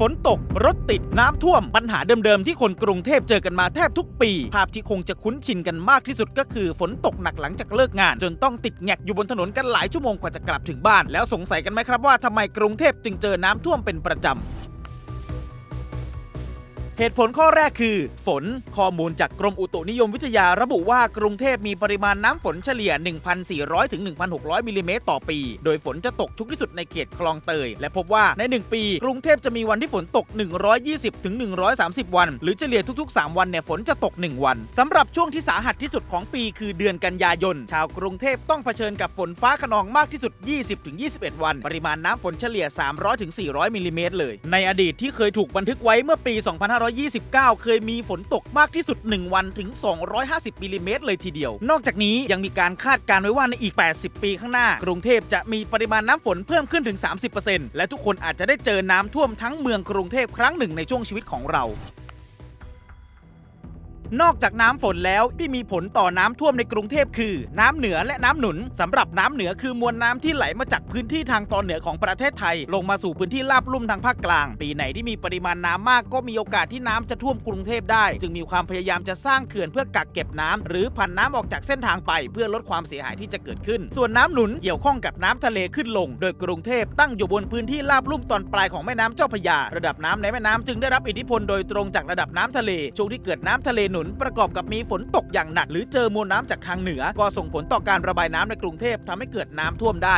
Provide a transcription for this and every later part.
ฝนตก รถติดน้ำท่วม ปัญหาเดิมๆ ที่คนกรุงเทพเจอกันมาแทบทุกปี ภาพที่คงจะคุ้นชินกันมากที่สุดก็คือฝนตกหนักหลังจากเลิกงาน จนต้องติดแงกอยู่บนถนนกันหลายชั่วโมงกว่าจะกลับถึงบ้าน แล้วสงสัยกันไหมครับว่าทำไมกรุงเทพจึงเจอน้ำท่วมเป็นประจำ เหตุผลข้อแรกคือ ฝน ข้อมูลจากกรมอุตุนิยมวิทยาระบุว่ากรุงเทพมีปริมาณน้ำฝนเฉลี่ย 1,400ถึง1,600มิลลิเมตรต่อปี โดยฝนจะตกชุกที่สุดในเขตคลองเตย และพบว่าใน 1 ปี กรุงเทพจะมีวันที่ฝนตก 120ถึง130 วัน หรือเฉลี่ยทุก ๆ 3 วันเนี่ยฝนจะตก 1 วันสำหรับช่วงที่สาหัสที่สุดของปีคือเดือนกันยายน ชาวกรุงเทพต้องเผชิญกับฝนฟ้าขนองมากที่สุด 20ถึง21 วัน ปริมาณน้ำฝนเฉลี่ย 300ถึง400มิลลิเมตรเลย ในอดีตที่เคยถูกบันทึกไว้เมื่อปี 2 5 2529 เคยมีฝนตกมากที่สุด 1 วันถึง 250มิลลิเมตรเลยทีเดียว นอกจากนี้ยังมีการคาดการณ์ไว้ว่าในอีก 80 ปีข้างหน้า กรุงเทพจะมีปริมาณน้ำฝนเพิ่มขึ้นถึง 30%และทุกคนอาจจะได้เจอน้ำท่วมทั้งเมืองกรุงเทพครั้งหนึ่งในช่วงชีวิตของเรา นอกจากน้ำฝนแล้วที่มีผลต่อน้ำท่วมในกรุงเทพคือ น้ำเหนือและน้ำหนุนสำหรับน้ำเหนือคือมวลน้ำที่ไหลมาจากพื้นที่ทางตอนเหนือของประเทศไทย ลงมาสู่พื้นที่ราบลุ่มทางภาคกลาง ปีไหนที่มีปริมาณน้ำมากก็มีโอกาสที่น้ำจะท่วมกรุงเทพได้ จึงมีความพยายามจะสร้างเขื่อนเพื่อกักเก็บน้ำหรือผันน้ำออกจากเส้นทางไป เพื่อลดความเสียหายที่จะเกิดขึ้น ส่วนน้ำหนุนเกี่ยวข้องกับน้ำทะเลขึ้นลง โดยกรุงเทพตั้งอยู่บนพื้นที่ราบลุ่มตอนปลายของแม่น้ำเจ้าพระยา ระดับน้ำในแม่น้ำจึงได้รับอิทธิพลโดยตรงจากระดับน้ำทะเลช่วงที่เกิดน้ำทะเลนุนประกอบกับมีฝนตกอย่างหนัก หรือเจอมวลน้ำจากทางเหนือ ก็ส่งผลต่อการระบายน้ำในกรุงเทพทำให้เกิดน้ำท่วมได้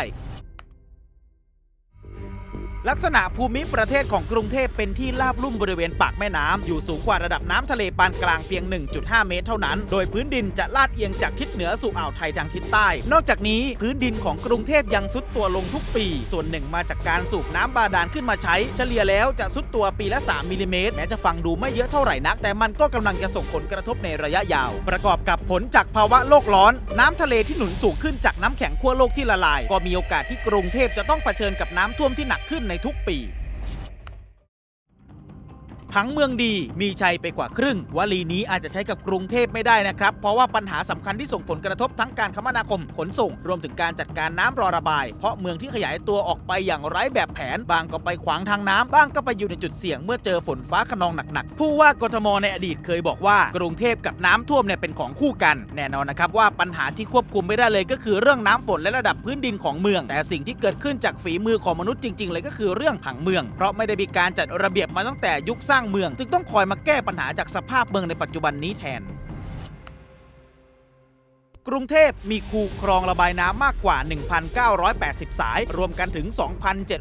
ลักษณะภูมิประเทศของกรุงเทพเป็นที่ราบลุ่มบริเวณปากแม่น้ำอยู่สูงกว่าระดับน้ำทะเลปานกลางเพียง 1.5 เมตรเท่านั้น โดยพื้นดินจะลาดเอียงจากทิศเหนือสู่อ่าวไทยทางทิศใต้ นอกจากนี้พื้นดินของกรุงเทพยังซุดตัวลงทุกปี ส่วนหนึ่งมาจากการสูบน้ำบาดาลขึ้นมาใช้ เฉลี่ยแล้วจะซุดตัวปีละ 3มิลลิเมตรแม้จะฟังดูไม่เยอะเท่าไหร่นัก แต่มันก็กำลังจะส่งผลกระทบในระยะยาว ประกอบกับผลจากภาวะโลกร้อน น้ำทะเลที่หนุนสูงขึ้นจากน้ำแข็งขั้วโลกที่ละลาย ก็มีโอกาสที่กรุงเทพจะต้องเผชิญกับน้ำท่วมที่หนักขึ้นในทุกปี ผังเมืองดีมีชัยไปกว่าครึ่ง วลีนี้อาจจะใช้กับกรุงเทพไม่ได้นะครับ เพราะว่าปัญหาสำคัญที่ส่งผลกระทบทั้งการคมนาคมขนส่ง รวมถึงการจัดการน้ำรอระบาย เพราะเมืองที่ขยายตัวออกไปอย่างไร้แบบแผน บางก็ไปขวางทางน้ำบ้างก็ไปอยู่ในจุดเสี่ยงเมื่อเจอฝนฟ้าขนองหนักๆผู้ว่ากทมในอดีตเคยบอกว่ากรุงเทพกับน้ำท่วมเนี่ยเป็นของคู่กัน แน่นอนนะครับว่าปัญหาที่ควบคุมไม่ได้เลยก็คือเรื่องน้ำฝนและระดับพื้นดินของเมือง แต่สิ่งที่เกิดขึ้นจากฝีมือของมนุษย์จริง ๆ เลยก็คือเรื่องผังเมือง เพราะไม่ได้มีการจัดระเบียบมาตั้งแต่ยุคสร้างเมือง จึงต้องคอยมาแก้ปัญหาจากสภาพเมืองในปัจจุบันนี้แทน กรุงเทพมีคูคลองระบายน้ำมากกว่า 1,980 สาย รวมกันถึง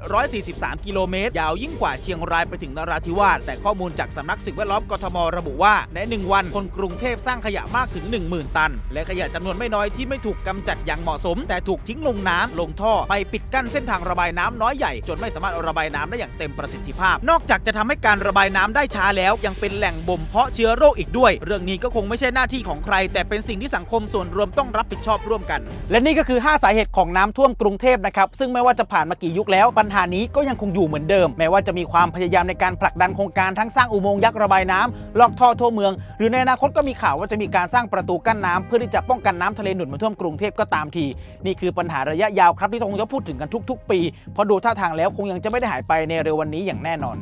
2,743 กิโลเมตร ยาวยิ่งกว่าเชียงรายไปถึงนราธิวาส แต่ข้อมูลจากสำนักสิ่งแวดล้อมกทมระบุว่า ใน 1 วัน คนกรุงเทพสร้างขยะมากถึง 10,000 ตัน และขยะจำนวนไม่น้อยที่ไม่ถูกกำจัดอย่างเหมาะสม แต่ถูกทิ้งลงน้ำลงท่อไปปิดกั้นเส้นทางระบายน้ำน้อยใหญ่จนไม่สามารถระบายน้ำได้อย่างเต็มประสิทธิภาพ นอกจากจะทำให้การระบายน้ำได้ช้าแล้ว ยังเป็นแหล่งบ่มเพาะเชื้อโรคอีกด้วย เรื่องนี้ก็คงไม่ใช่หน้าที่ของใคร แต่เป็นสิ่งที่สังคมส่วนรวมต้องรับผิดชอบร่วมกัน และนี่ก็คือ 5 สาเหตุของน้ำท่วมกรุงเทพนะครับซึ่งไม่ว่าจะผ่านมากี่ยุคแล้ว ปัญหานี้ก็ยังคงอยู่เหมือนเดิม แม้ว่าจะมีความพยายามในการผลักดันโครงการทั้งสร้างอุโมงค์ยักษ์ระบายน้ำลอกท่อทั่วเมือง หรือในอนาคตก็มีข่าวว่าจะมีการสร้างประตูกั้นน้ำเพื่อที่จะป้องกันน้ำทะเลหนุนมาท่วมกรุงเทพก็ตามที นี่คือปัญหาระยะยาวครับที่คงจะพูดถึงกันทุก ๆ ปีเพราะดูท่าทางแล้วคงยังจะไม่ได้หายไปในเร็ววันนี้อย่างแน่นอน